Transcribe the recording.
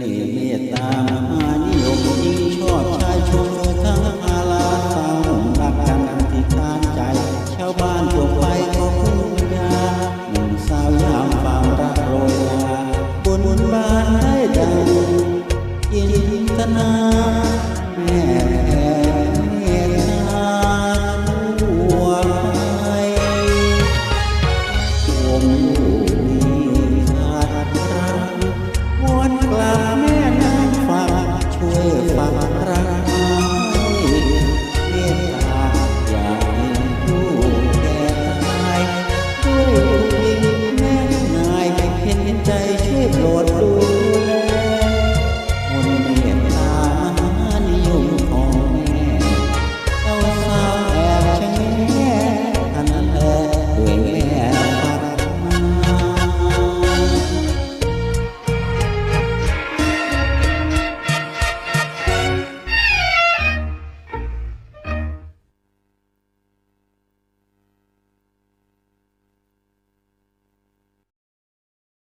น่เมตตามหานิยมยิ่งชอบชายชมเธอทั้งอาลาสาวนรักกันติดทานใจ ชาวบ้านทั่วไปก็ขึ้นยาหนุ่มสาวยามฟามรักโรยลาบนบานได้ดังอินทนา